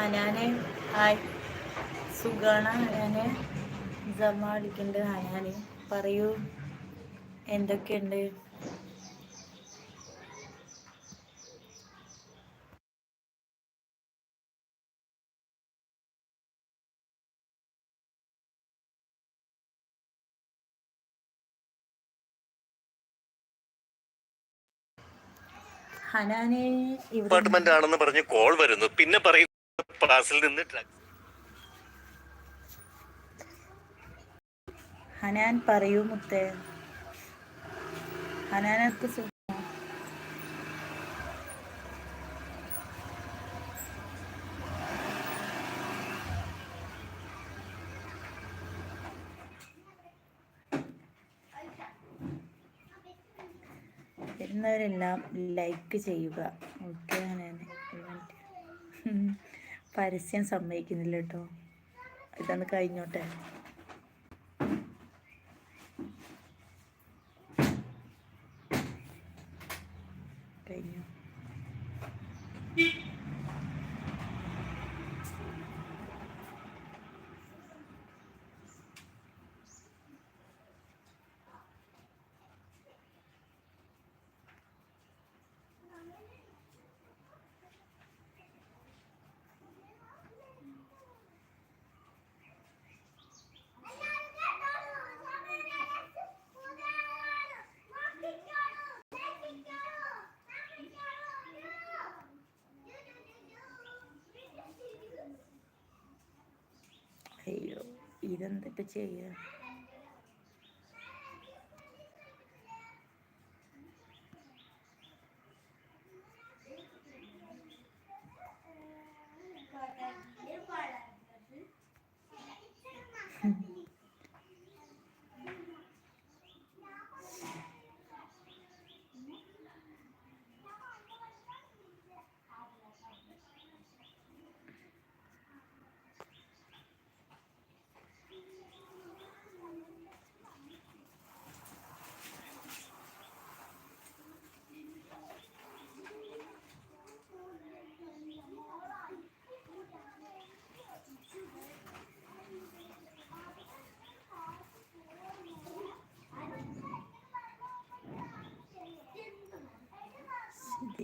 ഹനാനെ. Hi. സുഖാണ് ഹനാനെ. ജമ അടിക്കുന്നുണ്ട് ഹനാന്. പറയൂ. എന്തൊക്കെയുണ്ട്? അപ്പാർട്ട്മെന്റ് ആണെന്ന് പറഞ്ഞ് കോൾ വരുന്നു. പിന്നെ പറയും. ക്ലാസ്സിൽ നിന്ന് ഹനാൻ പറയൂ മുത്തേ. ഹനാനക്ക് വരുന്നവരെല്ലാം ലൈക്ക് ചെയ്യുക. ഓക്കെ ഹനാൻ ഒരു മിനിറ്റ്. ഉം. പരസ്യം സമ്മതിക്കുന്നില്ല കേട്ടോ. ഇതൊന്ന് കഴിഞ്ഞോട്ടെ കഴിഞ്ഞു അയ്യോ ഇതെന്താ ഇപ്പൊ ചെയ്യുക ഇത്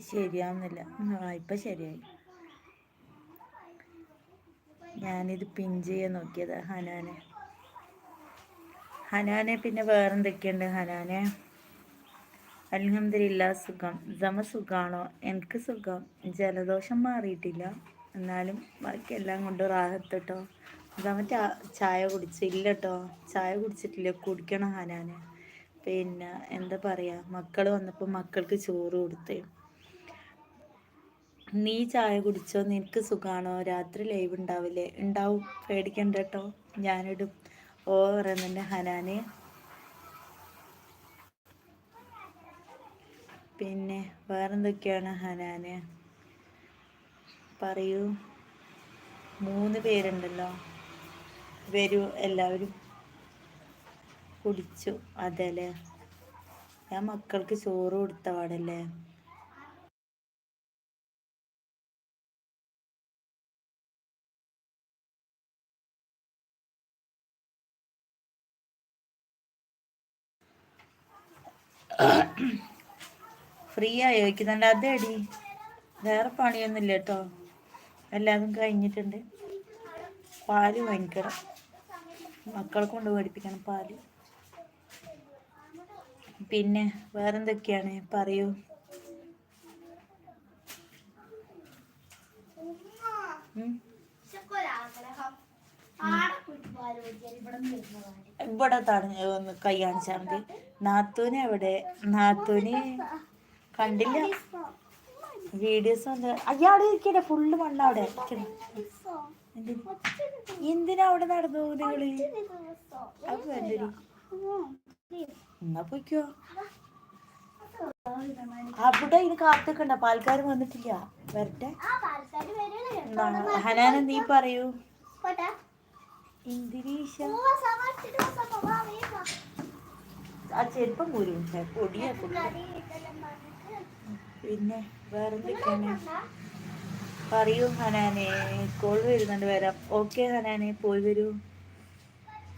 ശരിയാവുന്നില്ല. ആ ഇപ്പൊ ശരിയായി. ഞാനിത് പിൻ ചെയ്യാൻ നോക്കിയതാ ഹനാനെ. ഹനാനെ പിന്നെ വേറെന്തൊക്കെയുണ്ട് ഹനാനെ? അൽഹംദുലില്ല സുഖം. ജമ സുഖാണോ? എനിക്ക് സുഖം. ജലദോഷം മാറിയിട്ടില്ല. എന്നാലും ബാക്കി എല്ലാം കൊണ്ട് റാഹത്ത് കേട്ടോ ജമ ചായ കുടിച്ചില്ല കേട്ടോ ചായ കുടിച്ചിട്ടില്ല. കുടിക്കണം ഹനാനെ. പിന്നെ എന്താ പറയാ? മക്കൾ വന്നപ്പോൾ മക്കൾക്ക് ചോറ് കൊടുത്തേ. നീ ചായ കുടിച്ചോ? നിനക്ക് സുഖാണോ? രാത്രി ലൈവ് ഉണ്ടാവില്ലേ? ഉണ്ടാവും. പേടിക്കണ്ട കേട്ടോ. ഞാനിടും. ഓ പറയുന്നുണ്ട് ഹനാന്. പിന്നെ വേറെന്തൊക്കെയാണ് ഹനാന്? പറയൂ. മൂന്ന് പേരുണ്ടല്ലോ. വരൂ എല്ലാവരും. കുടിച്ചു. അതെല്ലേ? ഞാൻ മക്കൾക്ക് ചോറ് കൊടുത്ത പാടല്ലേ? ഫ്രീ ആയി വയ്ക്കുന്നുണ്ട് അതേടി. വേറെ പണിയൊന്നുമില്ല കേട്ടോ. എല്ലാതും കഴിഞ്ഞിട്ടുണ്ട്. പാൽ വാങ്ങിക്കണം. മക്കളെ കൊണ്ട് പഠിപ്പിക്കണം പാൽ. പിന്നെ വേറെന്തൊക്കെയാണ്? പറയൂ. ഇവിടെ ഒന്ന് കൈ കാണിച്ചാൽ മതി. നാത്തൂന് എവിടെ? നാത്തൂന് കണ്ടില്ല. വീഡിയോസ് വന്ന് അയാൾ ഇരിക്കട്ടെ ഫുള്ള് മണ്ണ അവിടെ. എന്തിനാ? അവിടെ നടന്നു നിങ്ങൾ? എന്നാ പോയിക്കോ. അവിടെ ഇത് കാത്തുക്കണ്ട പാൽക്കാർ വന്നിട്ടില്ല. വരട്ടെ. ഹനാന നീ പറയൂ. എന്തിനീശ ആ ചെരുപ്പം കൂരി പൊടിയാ പിന്നെ വേറെന്തൊക്കെയാണ് പറയൂ ഹനാനെ കോൾ വരുന്നുണ്ട് വരാം. ഓക്കെ ഹനാനെ പോയി വരൂ.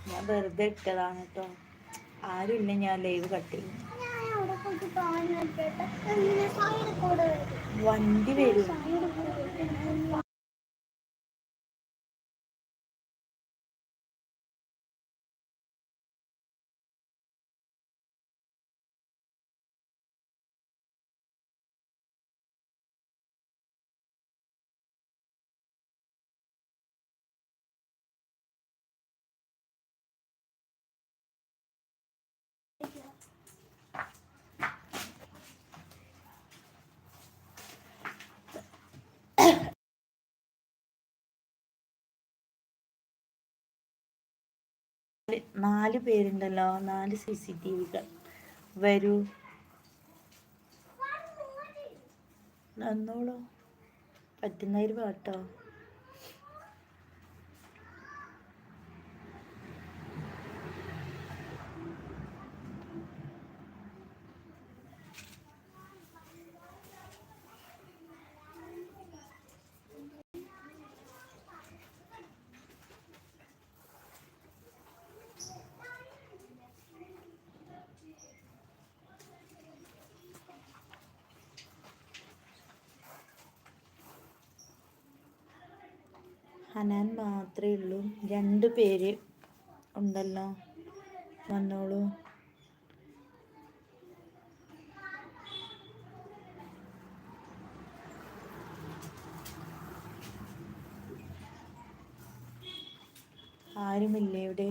ഞാൻ വെറുതെ ഇട്ടതാണ് കേട്ടോ ആരുമില്ല ഞാൻ ലൈവ് കട്ട് ചെയ്യും. ഞാൻ അവിടെ പോയിട്ട് പാൻ വെച്ചിട്ട് ഇങ്ങനെ സൈഡിൽ കൂടെ വരും. വണ്ടി വരും സൈഡിൽ കൂടെ വരും. നാല് പേരുണ്ടല്ലോ. നാല് സി സി ടി വികൾ. വരൂ. വന്നോളൂ. പറ്റുന്നതിൽ പാട്ടോ? ഹനാൻ മാത്രമേ ഉള്ളൂ. രണ്ട് പേര് ഉണ്ടല്ലോ. വന്നോളൂ. ആരുമില്ലേ ഇവിടെ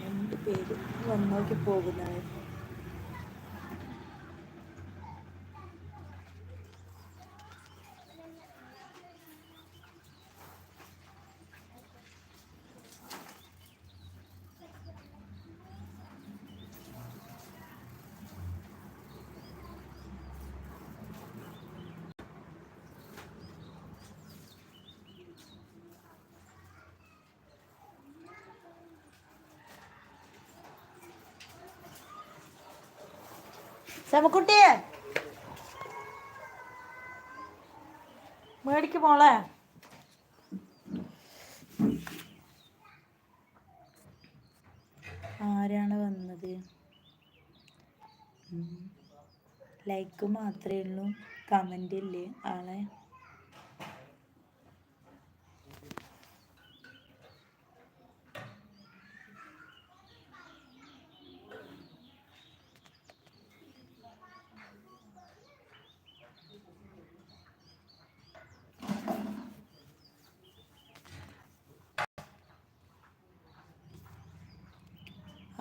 രണ്ട് പേര് വന്നോക്കി പോകുന്നവർ സമക്കുട്ടിയെ മേടിക്ക് മോളെ. ആരാണ് വന്നത്? ലൈക്ക് മാത്രമേ ഉള്ളൂ. കമന്റ് ഇല്ലേ ആളെ?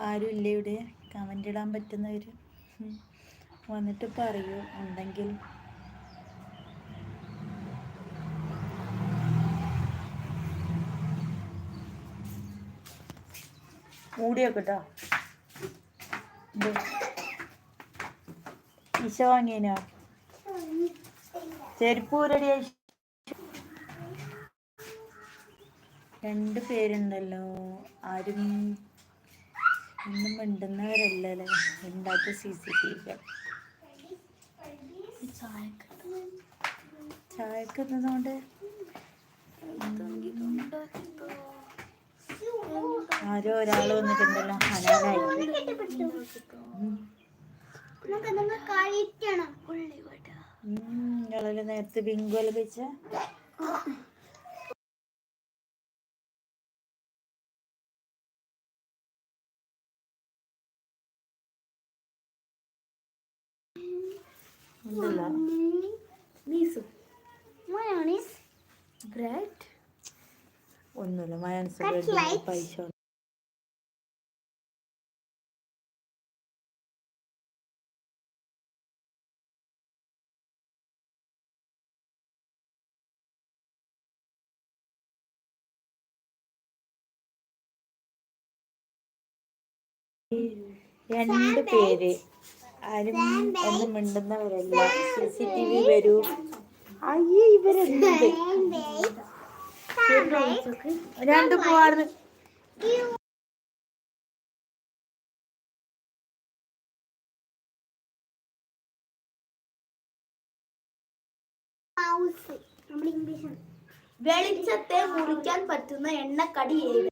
ആരും ഇല്ല ഇവിടെ. കമന്റ് ഇടാൻ പറ്റുന്നവർ വന്നിട്ട് പറയൂ. ഉണ്ടെങ്കിൽ. മൂടിയൊക്കെ കേട്ടോ ഈശ വാങ്ങിയനോ? ചെരുപ്പ് റെഡിയായി രണ്ട് പേരുണ്ടല്ലോ. ആരും ഒന്നും മിണ്ടുന്നവരല്ലേ ഉണ്ടാക്കി സി സി ടി വികൾ ചായക്ക് ആരോ ഒരാൾ വന്നിട്ടുണ്ടല്ലോ. അനാലായി നേരത്തെ കഴിക്കണം ഉള്ളി ഒന്നുമില്ല. പൈസ രണ്ട് പേര് ആരും ഒന്നും മിണ്ടുന്നവരല്ല. സി സി ടി വി വരൂ. അയ്യേ ഇവരെന്ത്? രണ്ട് ഇംഗ്ലീഷ് വെളിച്ചത്തെ മുറിക്കാൻ പറ്റുന്ന എണ്ണക്കടി ഏത്?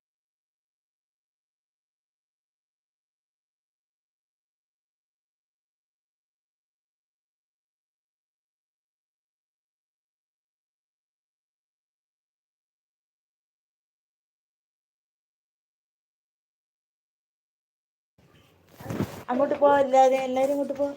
അങ്ങോട്ട് പോ എല്ലാരും എല്ലാവരും അങ്ങോട്ട് പോ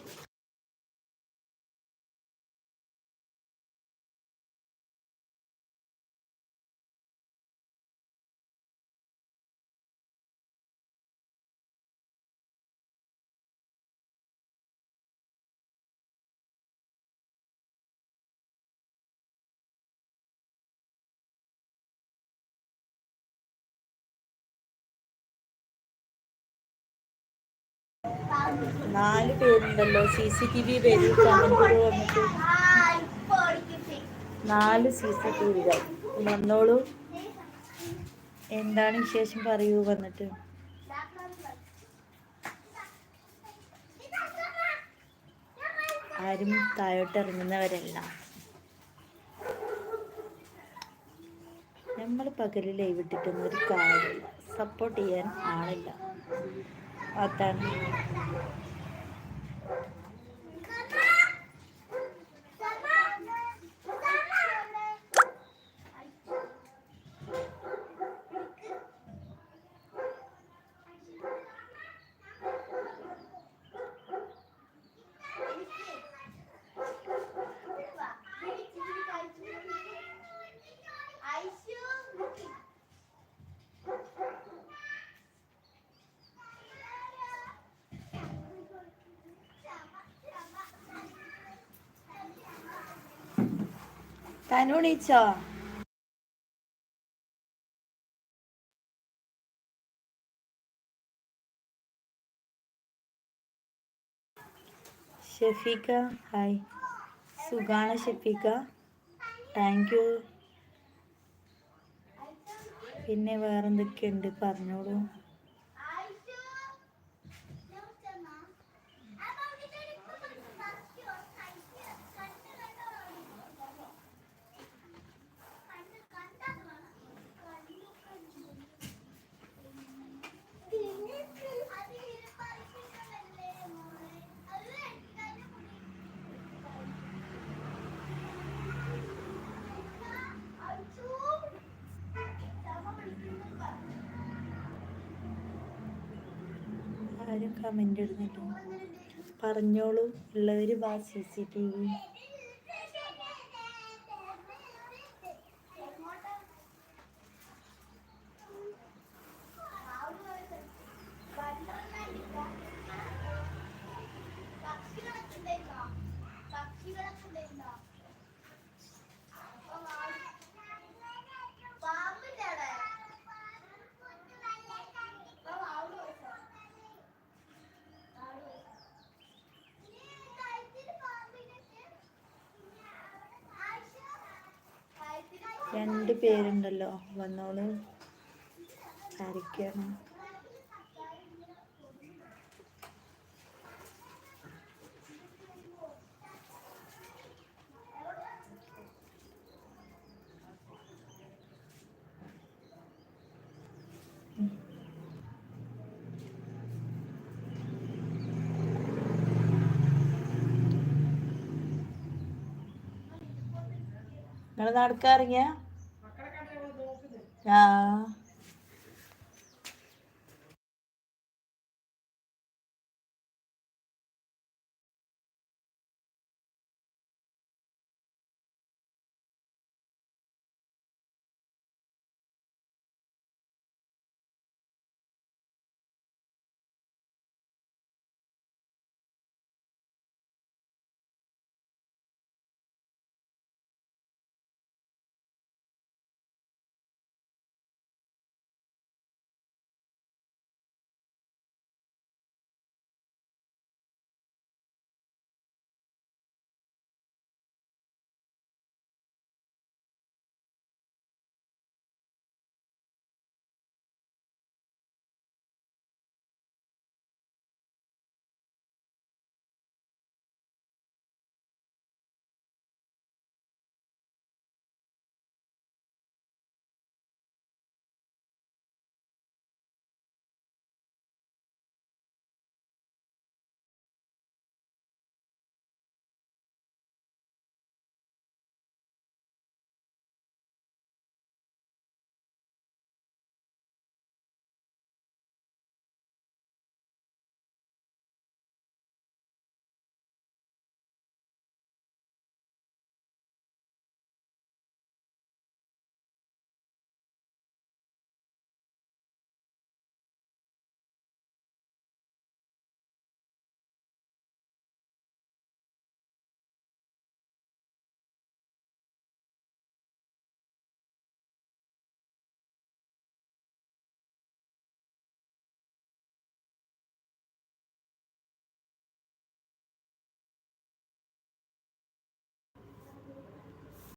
നാല് പേരുണ്ടല്ലോ. സി സി ടി വി പേരിൽ വന്നിട്ട്. നാല് സി സി ടി വികൾ വന്നോളൂ. എന്താണ് വിശേഷം? പറയൂ വന്നിട്ട്. ആരും താഴോട്ട് ഇറങ്ങുന്നവരല്ല. നമ്മൾ പകൽ ലൈവ് ഇട്ടിട്ടൊന്നും ഒരു കാര്യമില്ല. സപ്പോർട്ട് ചെയ്യാൻ ആളില്ല. Otan. തനുണിച്ചോ ഷെഫീക്ക ഹായ്. സുഖാണ് ഷെഫീക്ക താങ്ക് യു പിന്നെ വേറെന്തൊക്കെയുണ്ട്? പറഞ്ഞോളൂ ആരും കമന്റ് ഇടുന്നില്ല. പറഞ്ഞോളൂ. ഉള്ളവർ വാ സി സി ടി വി. രണ്ട് പേരുണ്ടല്ലോ. വന്നോളൂ. ആരൊക്കെയാണ്? നിങ്ങൾ നടക്കാറിയാ